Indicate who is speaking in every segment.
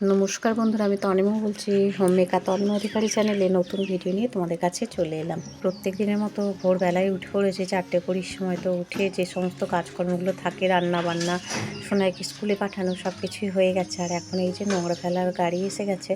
Speaker 1: নমস্কার বন্ধুরা, আমি তনিমা বলছি। হোম মেকার তন্ম অধিকারী চ্যানেলে নতুন ভিডিও নিয়ে তোমাদের কাছে চলে এলাম। প্রত্যেক দিনের মতো ভোরবেলায় উঠে পড়েছে, চারটে কুড়ির সময় তো উঠে যে সমস্ত কাজকর্মগুলো থাকে রান্না বান্না সোনাইকে স্কুলে পাঠানো সব কিছুই হয়ে গেছে। আর এখন এই যে নোংরা ফেলার গাড়ি এসে গেছে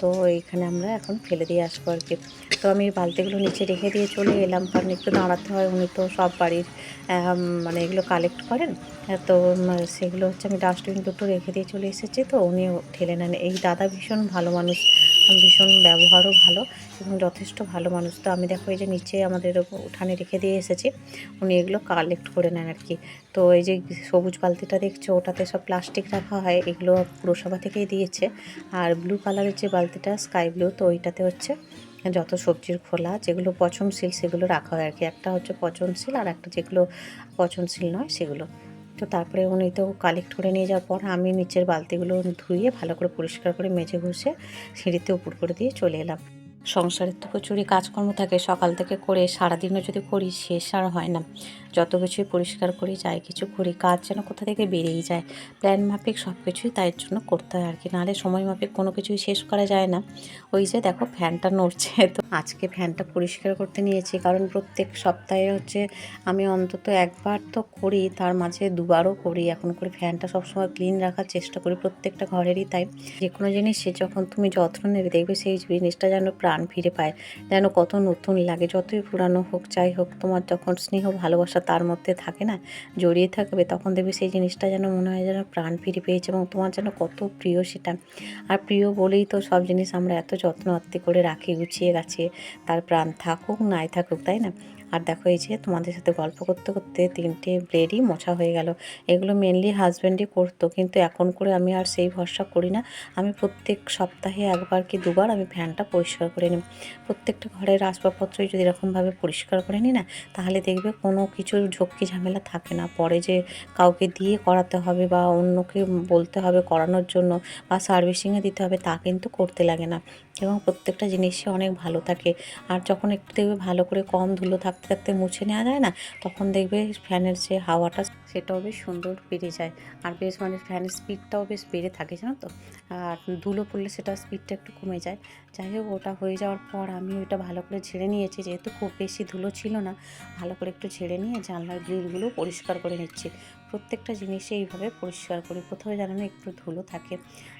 Speaker 1: তো এইখানে আমরা এখন ফেলে দিয়ে আসব আর কি। তো আমি বালতিগুলো নিচে রেখে দিয়ে চলে এলাম, কারণ একটু দাঁড়াতে হয়, উনি তো সব বাড়ির মানে এগুলো কালেক্ট করেন। তো সেগুলো হচ্ছে আমি ডাস্টবিন দুটো রেখে দিয়ে চলে এসেছি, তো উনি ঠেলে নেন এই দাদা ভীষণ ভালো মানুষ, ভীষণ ব্যবহারও ভালো এবং যথেষ্ট ভালো মানুষ। তো আমি দেখো এই যে নিচে আমাদের উঠানে রেখে দিয়ে এসেছি, উনি এগুলো কালেক্ট করে নেন আর কি তো এই যে সবুজ বালতিটা দেখছ, ওটাতে সব প্লাস্টিক রাখা হয়, এগুলো পুরসভা থেকেই দিয়েছে। আর ব্লু কালারের যে বালতিটা স্কাই ব্লু তো ওইটাতে হচ্ছে যত সবজির খোলা, যেগুলো পচনশীল সেগুলো রাখা হয় আর কি একটা হচ্ছে পচনশীল আর একটা যেগুলো পচনশীল নয়, সেগুলো। তো তারপরে উনি তো কালেক্ট করে নিয়ে যাওয়ার পর আমি নিচের বালতিগুলো ধুয়ে ভালো করে পরিষ্কার করে মেজে ঘষে সিঁড়িতে উপর করে দিয়ে চলে এলাম। সংসারের তো প্রচুরই কাজকর্ম থাকে, সকাল থেকে করে সারাদিনও যদি করি শেষ আর হয় না। যত কিছুই পরিষ্কার করি, যাই কিছু করি, কাজ যেন কোথা থেকে বেরিয়ে যায়। প্ল্যান মাফিক সব কিছুই তাই জন্য করতে হয় আর কি নাহলে সময় মাফিক কোনো কিছুই শেষ করা যায় না। ওই যে দেখো ফ্যানটা নড়ছে তো আজকে ফ্যানটা পরিষ্কার করতে নিয়েছি, কারণ প্রত্যেক সপ্তাহে হচ্ছে আমি অন্তত একবার তো করি, তার মাঝে দুবারও করি। এখন করে ফ্যানটা সবসময় ক্লিন রাখার চেষ্টা করি প্রত্যেকটা ঘরেরই তাই। যে কোনো জিনিসে যখন তুমি যত্ন নেবে, দেখবে সেই জিনিসটা যেন প্রাণ ফিরে পায়। যেন কত নতুন লাগে, যতই পুরানো হোক, যাই হোক, তোমার যখন স্নেহ, ভালোবাসা তার মধ্যে থাকে না, জড়িয়ে থাকবে, তখন দেখবে সেই জিনিসটা যেন মনে হয় যেন প্রাণ ফিরে পেয়েছে এবং তোমার যেন কত প্রিয় সেটা। আর প্রিয় বলেই তো সব জিনিস আমরা এত যত্ন আত্মি করে রাখি, গুছিয়ে গাছিয়ে, তার প্রাণ থাকুক, নাই থাকুক, তাই না? আর দেখো এই যে তোমাদের সাথে গল্প করতে করতে তিনটে ব্লেডই মোছা হয়ে গেল। এগুলো মেনলি হাজব্যান্ডই করতো, কিন্তু এখন করে আমি আর সেই ভরসা করি না। আমি প্রত্যেক সপ্তাহে একবার কি দুবার আমি ফ্যানটা পরিষ্কার করে নিই প্রত্যেকটা ঘরের আসবাবপত্রই যদি এরকমভাবে পরিষ্কার করে নিই না, তাহলে দেখবে কোনো কিছুর ঝক্কি ঝামেলা থাকে না। পরে যে কাউকে দিয়ে করাতে হবে বা অন্যকে বলতে হবে করানোর জন্য বা সার্ভিসিংয়ে দিতে হবে, তা কিন্তু করতে লাগে না। এবং প্রত্যেকটা জিনিসই অনেক ভালো থাকে। আর যখন একটু দেখবে ভালো করে কম ধুলো থাকতে থাকতে মুছে নেওয়া যায় না, তখন দেখবে ফ্যানের যে হাওয়াটা সেটাও বেশ সুন্দর বেড়ে যায়। আর বেশ মানে ফ্যানের স্পিডটাও বেশ বেড়ে থাকে, জানো তো? আর ধুলো পড়লে সেটা স্পিডটা একটু কমে যায়। যাই হোক, ওটা হয়ে যাওয়ার পর আমি ওইটা ভালো করে ঝেড়ে নিয়েছি, যেহেতু খুব বেশি ধুলো ছিল না, ভালো করে একটু ঝেড়ে নিয়ে জানলার গ্রিলগুলো পরিষ্কার করে নিচ্ছি। প্রত্যেকটা জিনিসে এইভাবে পরিষ্কার করি। কোথাও যেন একটু ধুলো থাকে।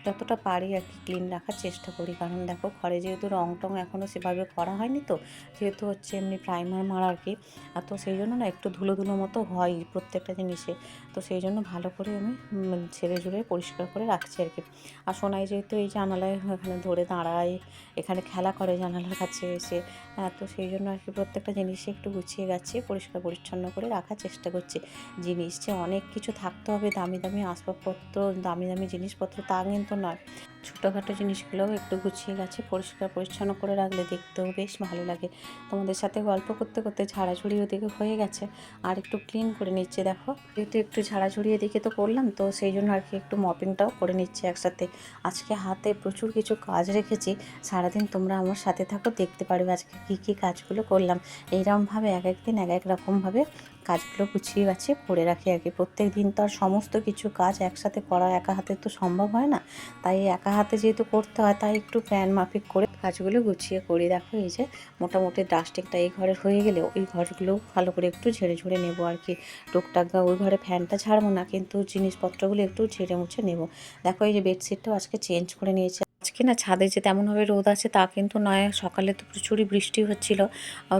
Speaker 1: যতটা পারি আর কি ক্লিন রাখার চেষ্টা করি। কারণ দেখো ঘরে যেহেতু রং টং এখনও সেভাবে করা হয়নি তো যেহেতু হচ্ছে এমনি প্রাইমার মারা আর কি। আর তো সেই জন্য না একটু ধুলো ধুলো মতো হয় প্রত্যেকটা জিনিসে। তো সেই জন্য ভালো করে আমি উম, ঝেড়ে পরিষ্কার করে রাখছি আর কি। আর সোনাই যেহেতু এই জানালায় এখানে ধরে দাঁড়ায় এখানে খেলা করে জানালার কাছে এসে হ্যাঁ, তো সেই জন্য আর কি প্রত্যেকটা জিনিসে একটু গুছিয়ে গাছিয়ে পরিষ্কার পরিচ্ছন্ন করে রাখার চেষ্টা করছি। জিনিস যে অনেক কিছু থাকতে হবে দামি দামি আসবাবপত্র দামি দামি জিনিসপত্র তা কিন্তু নয় ছোটোখাটো জিনিসগুলোও একটু গুছিয়ে গেছে পরিষ্কার পরিচ্ছন্ন করে রাখলে দেখতেও বেশ ভালো লাগে। তোমাদের সাথে গল্প করতে করতে ঝাড়াঝুড়ি ওদিকে হয়ে গেছে। আর একটু ক্লিন করে নিচ্ছে দেখো। যেহেতু একটু ঝাড়াঝুড়ি এদিকে তো করলাম, তো সেই জন্য আর কি একটু মপিংটাও করে নিচ্ছে একসাথে। আজকে হাতে প্রচুর কিছু কাজ রেখেছি, সারাদিন তোমরা আমার সাথে থাকো, দেখতে পারবে আজকে কী কী কাজগুলো করলাম। এইরকমভাবে এক একদিন এক এক রকমভাবে কাজগুলো গুছিয়ে গাছিয়ে করে রাখি আর কি। প্রত্যেক দিন তো আর সমস্ত কিছু কাজ একসাথে করা একা হাতে তো সম্ভব হয় না। তাই একা হাতে যেহেতু করতে হয়, তাই একটু প্ল্যান মাফিক করে কাজগুলো গুছিয়ে করি। দেখো এই যে মোটামুটি ডাস্টিংটা এই ঘরের হয়ে গেলে ওই ঘরগুলো ভালো করে একটু ঝেড়ে ঝুড়ে নেব আর কি। টুকটাক ওই ঘরে ফ্যানটা ছাড়বো না, কিন্তু জিনিসপত্রগুলো একটু ঝেড়ে মুছে নেব। দেখো এই যে বেডশিটটাও আজকে চেঞ্জ করে নিয়েছে। আজকে না ছাদে যে তেমনভাবে রোদ আছে তা কিন্তু নয়। সকালে তো প্রচুরই বৃষ্টি হচ্ছিল।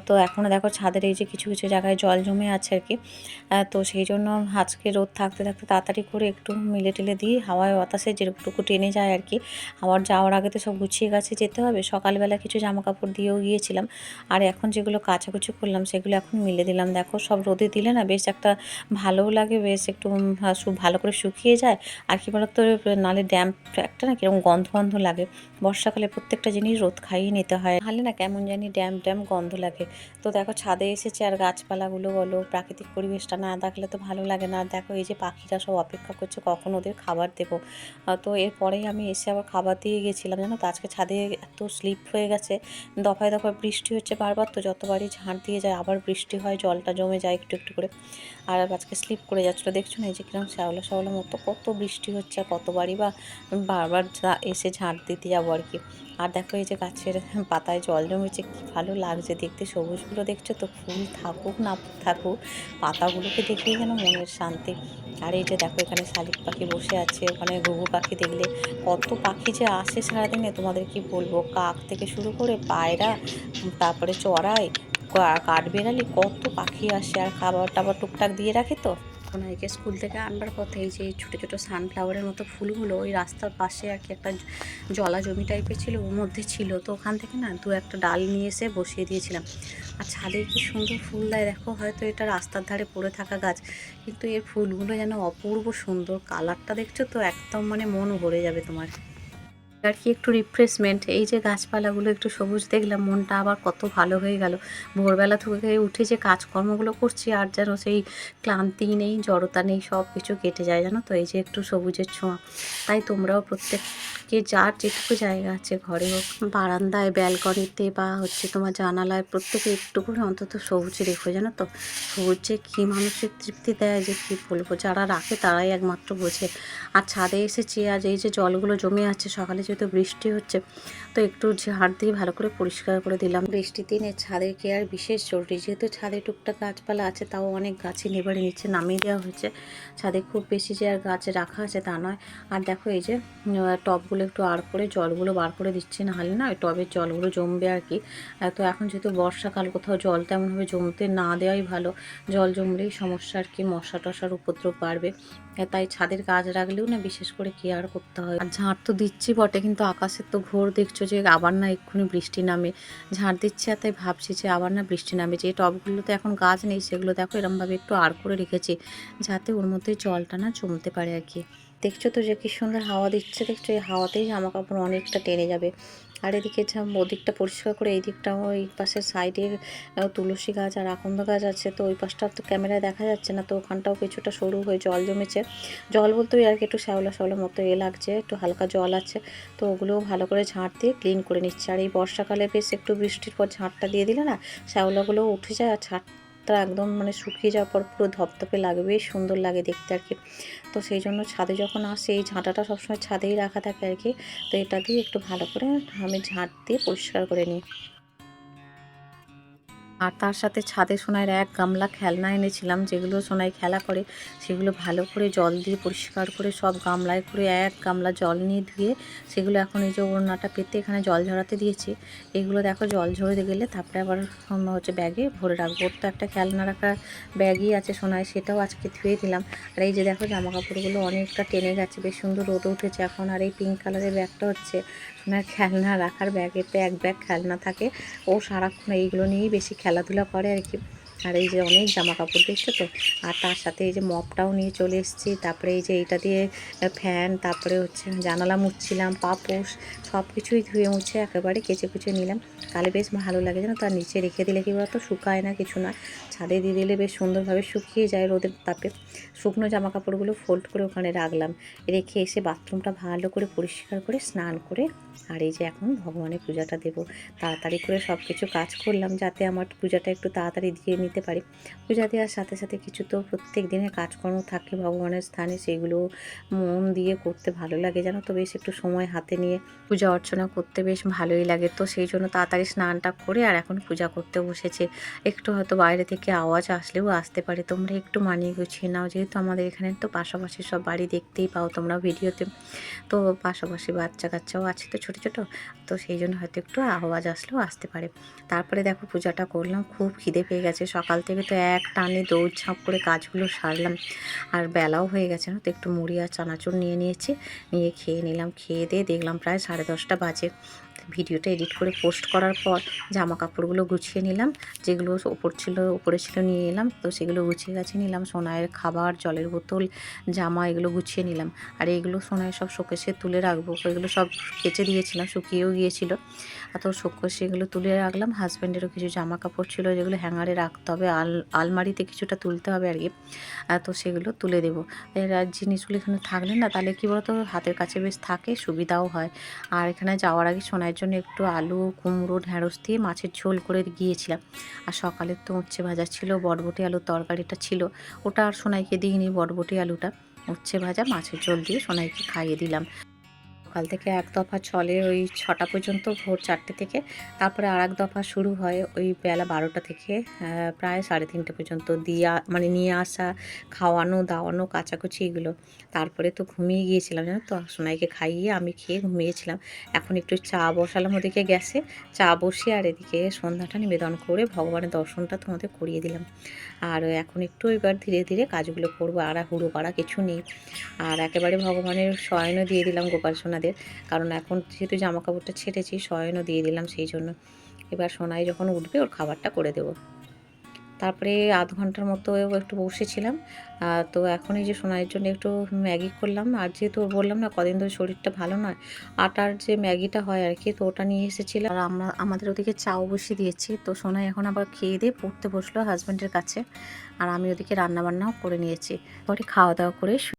Speaker 1: তো এখনও দেখো ছাদের এই যে কিছু কিছু জায়গায় জল জমে আছে আর কি। তো সেই জন্য আজকে রোদ থাকতে থাকতে তাড়াতাড়ি করে একটু মিলে টিলে দিই। হাওয়ায় বাতাসে যেটুকু টেনে যায় আর কি। আবার যাওয়ার আগে তো সব গুছিয়ে গাছে যেতে হবে। সকালবেলা কিছু জামা কাপড় দিয়েও গিয়েছিলাম। আর এখন যেগুলো কাচাকুচি করলাম, সেগুলো এখন মিলে দিলাম। দেখো সব রোদে দিলে না বেশ একটা ভালোও লাগে, বেশ একটু ভালো করে শুকিয়ে যায়। আর কি বলতো, নালে ড্যাম্প একটা না কীরকম গন্ধ গন্ধ লাগে। লাগে। বর্ষাকালে প্রত্যেকটা জিনিস রোদ খাইয়ে নিতে হয়। নাহলে না কেমন জানি ড্যাম ড্যাম গন্ধ লাগে। তো দেখো ছাদে এসেছে আর গাছপালাগুলো বলো, প্রাকৃতিক পরিবেশটা না দেখলে তো ভালো লাগে না। আর দেখো এই যে পাখিরা সব অপেক্ষা করছে, কখন ওদের খাবার দেবো? তো এরপরেই আমি এসে আবার খাবার দিয়ে গেছিলাম, জানো তো? আজকে ছাদে এত স্লিপ হয়ে গেছে, দফায় দফায় বৃষ্টি হচ্ছে বারবার, তো যতবারই ঝাঁট দিয়ে যায় আবার বৃষ্টি হয়, জলটা জমে যায় একটু একটু করে। আর আজকে স্লিপ করে যাচ্ছিল, দেখছ না? এই যে কীরকম শ্যাওলা শ্যাওলা মতো কত বৃষ্টি হচ্ছে কতবারই বা বারবার এসে ঝাঁট দিতে যাব আর কি। আর দেখো এই যে গাছের পাতায় জল জমেছে, কী ভালো লাগছে দেখতে। সবুজগুলো দেখছ তো? ফুল থাকুক না থাকুক, পাতাগুলোকে দেখেই যেন মনের শান্তি। আর এই যে দেখো এখানে শালিক পাখি বসে আছে, ওখানে ঘুঘু পাখি দেখলে কত পাখি যে আসে সারাদিনে, তোমাদের কি বলব? কাক থেকে শুরু করে পায়রা, তারপরে চড়াই কাঠবেড়ালি, কত পাখি আসে। আর খাবার টাবার টুকটাক দিয়ে রাখে তো? ওনাকে স্কুল থেকে আনবার পথে এই যে ছোটো ছোটো সানফ্লাওয়ারের মতো ফুলগুলো ওই রাস্তার পাশে আর কি একটা জলা জমি টাইপের ছিল, ওর মধ্যে ছিল। তো ওখান থেকে না দু একটা ডাল নিয়ে এসে বসিয়ে দিয়েছিলাম। আর ছাদে কি সুন্দর ফুল দেয় দেখো, হয়তো এটা রাস্তার ধারে পড়ে থাকা গাছ, কিন্তু এর ফুলগুলো যেন অপূর্ব সুন্দর। কালারটা দেখছ তো একদম মানে মন ভরে যাবে তোমার। আর কি একটু রিফ্রেশমেন্ট এই যে গাছপালাগুলো একটু সবুজ দেখলাম, মনটা আবার কত ভালো হয়ে গেল। ভোরবেলা থেকে উঠে যে কাজকর্মগুলো করছি, আর যেন সেই ক্লান্তি নেই, জড়তা নেই সব কিছু কেটে যায়, জানো তো? এই যে একটু সবুজের ছোঁয়া। তাই তোমরাও প্রত্যেককে, যার যেটুকু জায়গা আছে ঘরে হোক, বারান্দায় ব্যালকনিতে বা হচ্ছে তোমার জানালায় প্রত্যেকে একটু করে অন্তত সবুজ রেখো, জানো তো? সবুজ যে কী মানুষের তৃপ্তি দেয়, যে কী বলব? যারা রাখে তারাই একমাত্র বোঝে। আর ছাদে এসেছি আজ এই যে জলগুলো জমে আছে সকালে যেহেতু বৃষ্টি হচ্ছে, তো একটু ঝাড় দিয়ে ভালো করে পরিষ্কার করে দিলাম। বৃষ্টির দিনে ছাদের কেয়ার বিশেষ জরুরি? যেহেতু ছাদে টুকটাক গাছপালা আছে, তাও অনেক গাছে নেবারে নিচে নামিয়ে দেওয়া হয়েছে। ছাদে খুব বেশি যে আর গাছ রাখা আছে তা নয়। আর দেখো এই যে টবগুলো একটু আর করে জলগুলো বার করে দিচ্ছি না হলে না ওই টবের জলগুলো জমবে আর কি। তো এখন যেহেতু বর্ষাকাল, কোথাও জল তেমনভাবে জমতে না দেওয়াই ভালো। জল জমলেই সমস্যা আর কি মশা টশার উপদ্রব বাড়বে। তাই ছাদের গাছ রাখলেও না বিশেষ করে কেয়ার করতে হয়। আর ঝাড় তো দিচ্ছি বটে, কিন্তু আকাশের তো ঘোর দেখছ যে আবার না এক্ষুনি বৃষ্টি নামে। ঝাড় দিচ্ছি আর তাই ভাবছি যে আবার না বৃষ্টি নামে। যে টবগুলোতে এখন গাছ নেই, সেগুলো দেখো এরমভাবে একটু আর করে রেখেছি, যাতে ওর মধ্যে জলটা না জমতে পারে আর কি। দেখছ তো যে কি সুন্দর হাওয়া দিচ্ছে, দেখছ এই হাওয়াতেই জামা কাপড় অনেকটা টেনে যাবে। আর এদিকে ওদিকটা পরিষ্কার করে এই দিকটাও ওই পাশের সাইডে তুলসী গাছ আর আকন্দ গাছ আছে, তো ওই পাশটা তো ক্যামেরায় দেখা যাচ্ছে না, তো ওখানটাও কিছুটা সরু হয়ে জল জমেছে। জল বলতে ওই আর কি একটু শ্যাওলা শ্যাওলা মতো এ লাগছে, একটু হালকা জল আছে, তো ওগুলোও ভালো করে ঝাঁট দিয়ে ক্লিন করে নিচ্ছে। আর এই বর্ষাকালে বেশ একটু বৃষ্টির পর ঝাঁটটা দিয়ে দিলে না, শ্যাওলাগুলো উঠে যায় আর ঝাঁটটা একদম মানে শুকিয়ে যাওয়ার পর পুরো ধপধপে লাগে বেশ সুন্দর লাগে দেখতে আর কি। তো সেই জন্য ছাদে যখন আসে, এই ঝাঁটাটা সবসময় ছাদেই রাখা থাকে আর কি। তো এটা দিয়ে একটু ভালো করে আমি ঝাঁট দিয়ে পরিষ্কার করে নিই। আর তার সাথে ছাদে সোনাইয়ের এক গামলা খেলনা এনেছিলাম, যেগুলো সোনাই খেলা করে। সেগুলো ভালো করে জল দিয়ে পরিষ্কার করে সব গামলায় করে এক গামলা জল নিয়ে ধুয়ে সেগুলো এখন এই যে ওড়নাটা পেতে এখানে জল ঝরাতে দিয়েছি। এগুলো দেখো জল ঝরে গেলে তারপরে আবার হচ্ছে ব্যাগে ভরে রাখব। ওর তো একটা খেলনা রাখার ব্যাগই আছে সোনায় সেটাও আজকে ধুয়ে দিলাম। আর এই যে দেখো জামা কাপড়গুলো অনেকটা টেনে গেছে, বেশ সুন্দর রোদ উঠেছে এখন। আর এই পিঙ্ক কালারের ব্যাগটা হচ্ছে সোনার খেলনা রাখার ব্যাগেতে এক ব্যাগ খেলনা থাকে। ও সারাক্ষণ এইগুলো নিয়েই বেশি খেলাধুলা করে আর কি। আর এই যে অনেক জামা কাপড় দেখছ তো? আর তার সাথে এই যে মপটাও নিয়ে চলে এসেছি। তারপরে এই যে এইটা দিয়ে ফ্যান, তারপরে হচ্ছে জানালা মুছছিলাম, পাপোশ সব কিছুই ধুয়ে মুছে একেবারে কেচে কুচে নিলাম। তাহলে বেশ ভালো লাগে জানো? তার নিচে রেখে দিলে কি বলতো? শুকায় না কিছু না। ছাদে দিয়ে দিলে বেশ সুন্দরভাবে শুকিয়ে যায় রোদের তাপে। শুকনো জামা কাপড়গুলো ফোল্ড করে ওখানে রাখলাম। রেখে এসে বাথরুমটা ভালো করে পরিষ্কার করে স্নান করে আর এই যে এখন ভগবানের পূজাটা দেবো। তাড়াতাড়ি করে সব কিছু কাজ করলাম যাতে আমার পূজাটা একটু তাড়াতাড়ি দিয়ে নিতে পারি। পূজা দেওয়ার সাথে সাথে কিছু তো প্রত্যেক দিনের কাজকর্ম থাকে ভগবানের স্থানে। সেগুলো মন দিয়ে করতে ভালো লাগে জানো? তো বেশ একটু সময় হাতে নিয়ে পূজা অর্চনা করতে বেশ ভালোই লাগে। তো সেই জন্য তাড়াতাড়ি স্নানটা করে আর এখন পূজা করতে বসেছে। একটু হয়তো বাইরে থেকে আওয়াজ আসলেও আসতে পারে। তোমরা একটু মানিয়ে গুছিয়ে নাও। যেহেতু আমাদের এখানে তো পাশাপাশি সব বাড়ি দেখতেই পাও তোমরা ভিডিওতে। তো পাশাপাশি বাচ্চা কাচ্চাও আছে তো ছোটো ছোটো। তো সেই জন্য হয়তো একটু আওয়াজ আসলেও আসতে পারে। তারপরে দেখো পূজাটা করলাম। খুব খিদে পেয়ে গেছে। সকাল থেকে তো এক টানে দৌড়ঝাঁপ করে কাজগুলো সারলাম। আর বেলাও হয়ে গেছে না? তো একটু মুড়ি আর চানাচুর নিয়ে নিয়েছি। নিয়ে খেয়ে নিলাম। খেয়ে দিয়ে দেখলাম প্রায় সাড়ে দশটা বাজে। ভিডিওটা এডিট করে পোস্ট করার পর জামা কাপড়গুলো গুছিয়ে নিলাম, যেগুলো ওপর ছিল ওপরে ছিল নিয়ে এলাম। তো সেগুলো গুছিয়ে গাছিয়ে নিলাম, সোনায়ের খাবার, জলের বোতল, জামা এগুলো গুছিয়ে নিলাম। আর এগুলো সোনায় সব শোকেসে তুলে রাখব। এগুলো সব কেচে দিয়েছিলাম, শুকিয়েও গিয়েছিল। আর তো শোকেসে এগুলো তুলে রাখলাম। হাজব্যান্ডেরও কিছু জামা কাপড় ছিল, যেগুলো হ্যাঙ্গারে রাখতে হবে। আল, আলমারিতে কিছুটা তুলতে হবে আর কি তো সেগুলো তুলে দেবো। আর জিনিসগুলো এখানে থাকলে না, তাহলে কী বলতো, হাতের কাছে বেশ থাকে, সুবিধাও হয়। আর এখানে যাওয়ার আগে সোনার জন্য একটু আলু, কুমড়ো, ঢ্যাঁড়স দিয়ে মাছের ঝোল করে গিয়েছিলাম। আর সকালে তো উচ্ছে ভাজা ছিল, বটবটি আলুর তরকারিটা ছিল। ওটা আর সোনাইকে দিইনি বটবটি আলুটা। উচ্ছে ভাজা মাছের ঝোল দিয়ে সোনাইকে খাইয়ে দিলাম। সকাল থেকে এক দফা চলে ওই ছটা পর্যন্ত, ভোর চারটে থেকে। তারপরে আর এক দফা শুরু হয় ওই বেলা বারোটা থেকে প্রায় সাড়ে তিনটে পর্যন্ত। দিয়া মানে নিয়ে আসা, খাওয়ানো, দাওয়ানো, কাচাকুচি এগুলো। তারপরে তো ঘুমিয়ে গিয়েছিলাম, জানো তো? সোনাইকে খাইয়ে আমি খেয়ে ঘুমিয়েছিলাম। এখন একটু চা বসালাম ওদিকে গ্যাসে। চা বসিয়ে আর এদিকে সন্ধ্যাটা নিবেদন করে ভগবানের দর্শনটা তোমাদের করিয়ে দিলাম। আর এখন একটু এবার ধীরে ধীরে কাজগুলো করব আর হুড়ো পাড়া কিছু নেই। আর একেবারে ভগবানের শয়নও দিয়ে দিলাম, গোপাল সোনাদের কারণ এখন যেহেতু জামা কাপড়টা ছেড়েছি শয়নও দিয়ে দিলাম সেই জন্য। এবার সোনাই যখন উঠবে, ওর খাবারটা করে দেবো। তারপরে আধ ঘণ্টার মতো একটু বসেছিলাম। তো এখন এই যে সোনাইয়ের জন্য একটু ম্যাগি করলাম। আর যেহেতু বললাম না, কদিন ধরে শরীরটা ভালো নয়, আটার যে ম্যাগিটা হয় আর কি, তো ওটা নিয়ে এসেছিলাম আর আমরা, আমাদের ওদিকে চাও বসিয়ে দিয়েছি। তো সোনাই এখন আবার খেয়ে দিয়ে পড়তে বসল হাজব্যান্ডের কাছে। আর আমি ওদিকে রান্না বান্নাও করে নিয়েছি। পরে খাওয়া দাওয়া করে